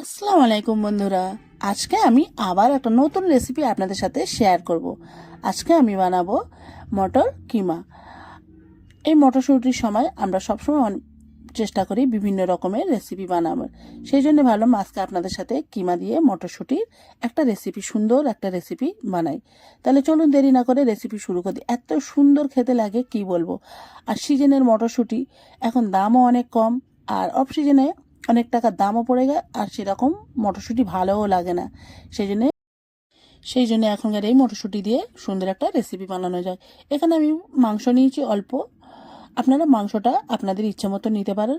আসসালামু আলাইকুম, বন্ধুরা। আজকে আমি আবার একটা নতুন রেসিপি আপনাদের সাথে শেয়ার করব। আজকে আমি বানাবো মটর কিমা। এই মটরশুঁটির সময় আমরা সবসময় চেষ্টা করি বিভিন্ন রকমের রেসিপি বানাবার সেই জন্য ভালো আজকে আপনাদের সাথে কিমা দিয়ে মটরশুঁটির একটা রেসিপি সুন্দর একটা রেসিপি বানাই। তাহলে চলুন দেরি না করে রেসিপি শুরু করি। এত সুন্দর খেতে লাগে, কি বলব? আর সিজনের মটরশুঁটি, এখন দামও অনেক কম, আর অফ সিজনে অনেক টাকার দামও পড়ে যায় আর সেরকম মটরশুঁটি ভালোও লাগে না। সেই জন্য সেই জন্য এখনকার এই মটরশুঁটি দিয়ে সুন্দর একটা রেসিপি বানানো যায়। এখানে আমি মাংস নিয়েছি অল্প। আপনারা মাংসটা আপনাদের ইচ্ছা মতো নিতে পারেন।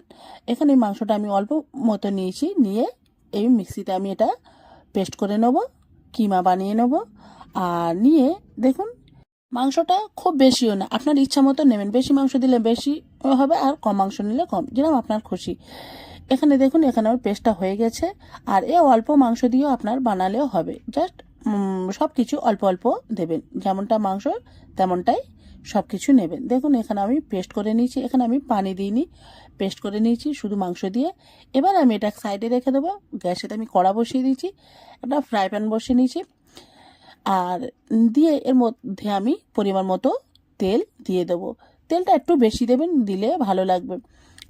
এখানে মাংসটা আমি অল্প মতো নিয়েছি, নিয়ে এই মিক্সিতে আমি এটা পেস্ট করে নেব, কিমা বানিয়ে নেব। আর নিয়ে দেখুন, মাংসটা খুব বেশিও না। আপনার ইচ্ছা মতো নেবেন। বেশি মাংস দিলে বেশি হবে, আর কম মাংস নিলে কম। যেরকম আপনার খুশি। এখানে দেখুন, এখানে আমার পেস্টটা হয়ে গেছে। আর এ অল্প মাংস দিয়েও আপনার বানালেও হবে। জাস্ট সব কিছু অল্প অল্প দেবেন। যেমনটা মাংস, তেমনটাই সব কিছু নেবেন। দেখুন, এখানে আমি পেস্ট করে নিয়েছি। এখানে আমি পানি দিইনি। পেস্ট করে নিয়েছি শুধু মাংস দিয়ে। এবার আমি এটা সাইডে রেখে দেবো। গ্যাসেতে আমি কড়া বসিয়ে দিয়েছি। একটা ফ্রাই প্যান বসিয়ে নিয়েছি। আর দিয়ে এর মধ্যে আমি পরিমাণ মতো তেল দিয়ে দেবো। তেলটা একটু বেশি দেবেন, দিলে ভালো লাগবে।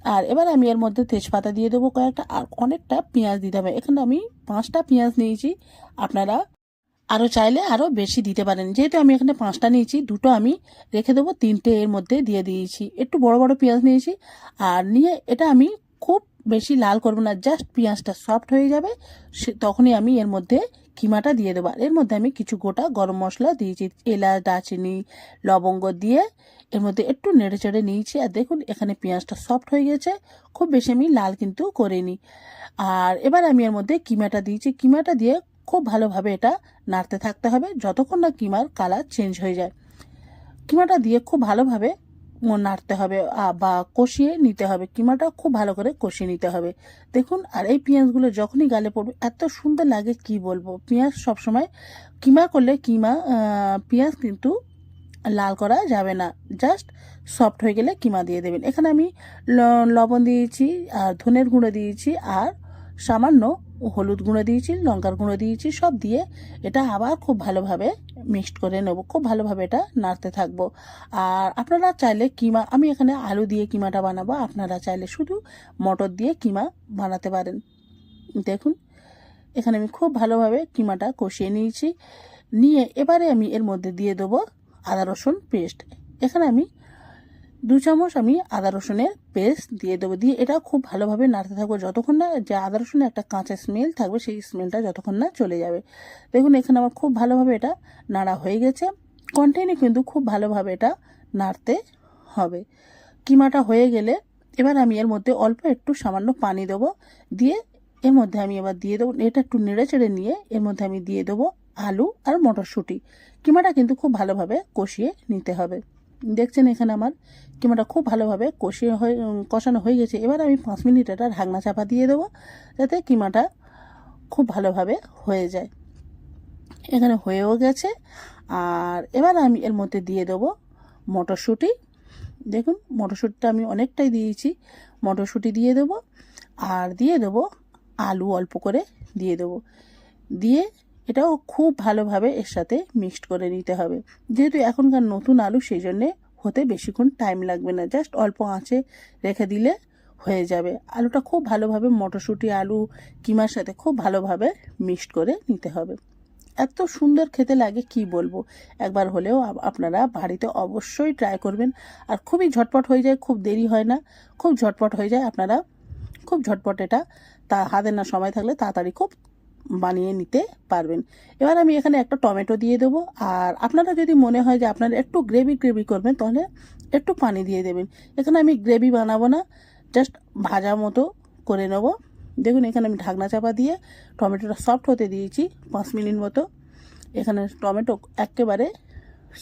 আর এবার আমি এর মধ্যে তেজপাতা দিয়ে দেবো কয়েকটা, আর অনেকটা পেঁয়াজ দিতে হবে। এখানে আমি পাঁচটা পেঁয়াজ নিয়েছি। আপনারা আরও চাইলে আরও বেশি দিতে পারেন। যেহেতু আমি এখানে পাঁচটা নিয়েছি, দুটো আমি রেখে দেবো, তিনটে এর মধ্যে দিয়ে দিয়েছি। একটু বড় বড় পেঁয়াজ নিয়েছি। আর নিয়ে এটা আমি খুব বেশি লাল করব না জাস্ট পেঁয়াজটা সফট হয়ে যাবে, সে তখনই আমি এর মধ্যে কিমাটা দিয়ে দেবো। আর এর মধ্যে আমি কিছু গোটা গরম মশলা দিয়েছি, এলাচ, দারচিনি, লবঙ্গ দিয়ে এর মধ্যে একটু নেড়ে চেড়ে নিয়েছি। আর দেখুন, এখানে পেঁয়াজটা সফট হয়ে গেছে, খুব বেশি আমি লাল কিন্তু করিনি। আর এবার আমি এর মধ্যে কিমাটা দিয়েছি। কিমাটা দিয়ে খুব ভালোভাবে এটা নাড়তে থাকতে হবে, যতক্ষণ না কিমার কালার চেঞ্জ হয়ে যায়। কিমাটা দিয়ে খুব ভালোভাবে নাড়তে হবে বা কষিয়ে নিতে হবে, কিমাটা খুব ভালো করে কষিয়ে নিতে হবে। দেখুন, আর এই পেঁয়াজগুলো যখনই গালে পড়বে, এত সুন্দর লাগে, কি বলব? পেঁয়াজ সবসময়, কিমা করলে কিমা পেঁয়াজ কিন্তু লাল করা যাবে না। জাস্ট সফট হয়ে গেলে কিমা দিয়ে দেবেন। এখানে আমি লবণ দিয়েছি, আর ধনের গুঁড়ো দিয়েছি, আর সামান্য হলুদ গুঁড়ো দিয়েছি, লঙ্কার গুঁড়ো দিয়েছি, সব দিয়ে এটা আবার খুব ভালোভাবে মিক্সড করে নেব। খুব ভালোভাবে এটা নাড়তে থাকব। আর আপনারা চাইলে কিমা, আমি এখানে আলু দিয়ে কিমাটা বানাবো। আপনারা চাইলে শুধু মটর দিয়ে কিমা বানাতে পারেন। দেখুন, এখানে আমি খুব ভালোভাবে কিমাটা কষিয়ে নিয়েছি। নিয়ে এবারে আমি এর মধ্যে দিয়ে দেবো আদা রসুন পেস্ট। এখানে আমি দু চামচ আমি আদা রসুনের পেস্ট দিয়ে দেবো। দিয়ে এটা খুব ভালোভাবে নাড়তে থাকব যতক্ষণ না যে আদা রসুনের একটা কাঁচা স্মেল থাকবে, সেই স্মেলটা যতক্ষণ না চলে যাবে। দেখুন, এখানে আমার খুব ভালোভাবে এটা নাড়া হয়ে গেছে। কন্টিনিউ কিন্তু খুব ভালোভাবে এটা নাড়তে হবে। কিমাটা হয়ে গেলে এবার আমি এর মধ্যে অল্প একটু সামান্য পানি দেবো। দিয়ে এর মধ্যে আমি এবার দিয়ে দেবো, এটা একটু নেড়ে চেড়ে নিয়ে এর মধ্যে আমি দিয়ে দেবো আলু আর মটরশুঁটি। কিমাটা কিন্তু খুব ভালোভাবে কষিয়ে নিতে হবে। দেখছেন এখানে আমার, কিমাটা খুব ভালোভাবে কষিয়ে হয়ে কষানো হয়ে গেছে। এবার আমি পাঁচ মিনিট এটা ঢাকনা চাপা দিয়ে দেবো, যাতে কিমাটা খুব ভালোভাবে হয়ে যায়। এখানে হয়েও গেছে। আর এবার আমি এর মধ্যে দিয়ে দেবো মটরশুঁটি। দেখুন, মটরশুঁটিটা আমি অনেকটাই দিয়েছি। মটরশুঁটি দিয়ে দেবো, আর দিয়ে দেবো আলু অল্প করে দিয়ে দেবো। দিয়ে এটাও খুব ভালোভাবে এর সাথে মিক্সড করে নিতে হবে। যেহেতু এখনকার নতুন আলু, সেই জন্যে হতে বেশিক্ষণ টাইম লাগবে না। জাস্ট অল্প আঁচে রেখে দিলে হয়ে যাবে। আলুটা খুব ভালোভাবে মটরশুঁটি আলু কিমার সাথে খুব ভালোভাবে মিক্সড করে নিতে হবে। এত সুন্দর খেতে লাগে, কি বলব? একবার হলেও আপনারা বাড়িতে অবশ্যই ট্রাই করবেন। আর খুবই ঝটপট হয়ে যায়, খুব দেরি হয় না। খুব ঝটপট হয়ে যায়, আপনারা খুব ঝটপট এটা তা হাতে না সময় থাকলে তাড়াতাড়ি খুব বানিয়ে নিতে পারবেন। এবার আমি এখানে একটা টমেটো দিয়ে দেবো। আর আপনারা যদি মনে হয় যে আপনারা একটু গ্রেভি গ্রেভি করবেন, তাহলে একটু পানি দিয়ে দেবেন। এখানে আমি গ্রেভি বানাবো না জাস্ট ভাজা মতো করে নেব। দেখুন, এখানে আমি ঢাকনা চাপা দিয়ে টমেটোটা সফট হতে দিয়েছি পাঁচ মিনিট মতো। এখানে টমেটো একেবারে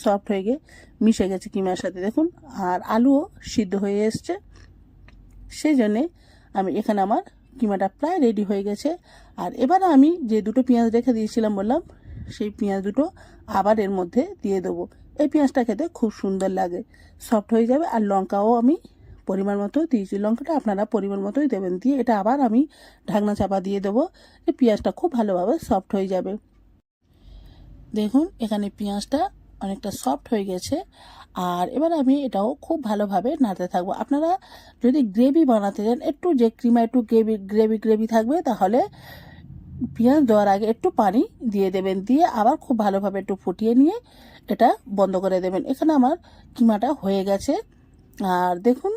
সফট হয়ে গিয়ে মিশে গেছে কিমার সাথে। দেখুন, আর আলুও সিদ্ধ হয়ে এসছে। সেই জন্যে আমি এখানে আমার কিমাটা প্রায় রেডি হয়ে গেছে। আর এবার আমি যে দুটো পেঁয়াজ রেখে দিয়েছিলাম বললাম, সেই পেঁয়াজ দুটো আবার এর মধ্যে দিয়ে দেবো। এই পেঁয়াজটা খেতে খুব সুন্দর লাগে সফট হয়ে যাবে। আর লঙ্কাও আমি পরিমাণ মতো দিয়েছি। লঙ্কাটা আপনারা পরিমাণ মতোই দেবেন। দিয়ে এটা আবার আমি ঢাকনা চাপা দিয়ে দেবো পেঁয়াজটা খুব ভালোভাবে সফট হয়ে যাবে। দেখুন, এখানে পেঁয়াজটা অনেকটা সফট হয়ে গেছে। আর এবার আমি এটাও খুব ভালোভাবে নাড়তে থাকব। আপনারা যদি গ্রেভি বানাতে চান, একটু যে ক্রিমা, একটু গ্রেভি গ্রেভি গ্রেভি থাকবে, তাহলে পেঁয়াজ দেওয়ার আগে একটু পানি দিয়ে দেবেন। দিয়ে আবার খুব ভালোভাবে একটু ফুটিয়ে নিয়ে এটা বন্ধ করে দেবেন। এখানে আমার কিমাটা হয়ে গেছে। আর দেখুন,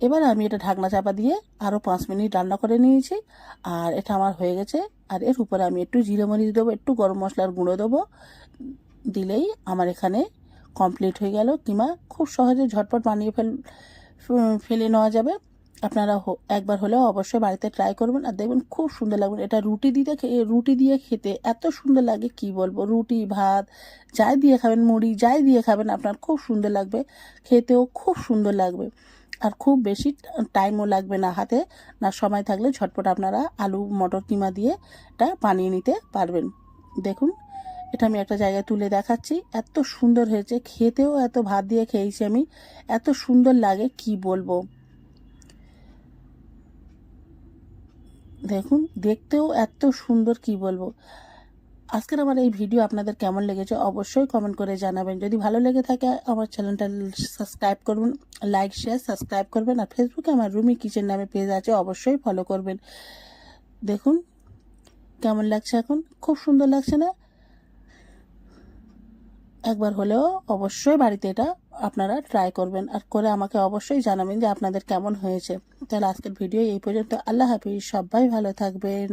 এবার আমি এটা ঢাকনা চাপা দিয়ে আরও পাঁচ মিনিট রান্না করে নিয়েছি। আর এটা আমার হয়ে গেছে। আর এর উপরে আমি একটু জিরে মরিচ দেবো, একটু গরম মশলার গুঁড়ো দেবো। দিলেই আমার এখানে কমপ্লিট হয়ে গেল কিমা খুব সহজে ঝটপট বানিয়ে ফেল ফেলে নেওয়া যাবে। আপনারা একবার হলেও অবশ্যই বাড়িতে ট্রাই করবেন আর দেখবেন খুব সুন্দর লাগবে। এটা রুটি দিতে রুটি দিয়ে খেতে এত সুন্দর লাগে, কি বলব? রুটি, ভাত, যাই দিয়ে খাবেন, মুড়ি, যাই দিয়ে খাবেন, আপনার খুব সুন্দর লাগবে। খেতেও খুব সুন্দর লাগবে। আর খুব বেশি টাইমও লাগবে না হাতে, না সময় থাকলে ঝটপট আপনারা আলু, মটর কিমা দিয়ে এটা বানিয়ে নিতে পারবেন। দেখুন এটা আমি একটা জায়গায় তুলে দেখাচ্ছি। এত সুন্দর হয়েছে। খেতেও এত ভাত দিয়ে খেয়েছি আমি। এত সুন্দর লাগে, কি বলব? দেখুন, দেখতেও এত সুন্দর, কি বলব? আজকের আমার এই ভিডিও আপনাদের কেমন লেগেছে অবশ্যই কমেন্ট করে জানাবেন। যদি ভালো লেগে থাকে, আমার চ্যানেলটা সাবস্ক্রাইব করবেন লাইক শেয়ার সাবস্ক্রাইব করবেন, আর ফেসবুকে আমার রুমি কিচেন নামে পেজ আছে, অবশ্যই ফলো করবেন। দেখুন, কেমন লাগছে এখন? খুব সুন্দর লাগছে না? একবার হলেও অবশ্যই বাড়িতে এটা আপনারা ট্রাই করবেন আর করে আমাকে অবশ্যই জানাবেন যে আপনাদের কেমন হয়েছে। তাহলে আজকের ভিডিও এই পর্যন্ত। আল্লাহ হাফিজ, সবাই ভালো থাকবেন।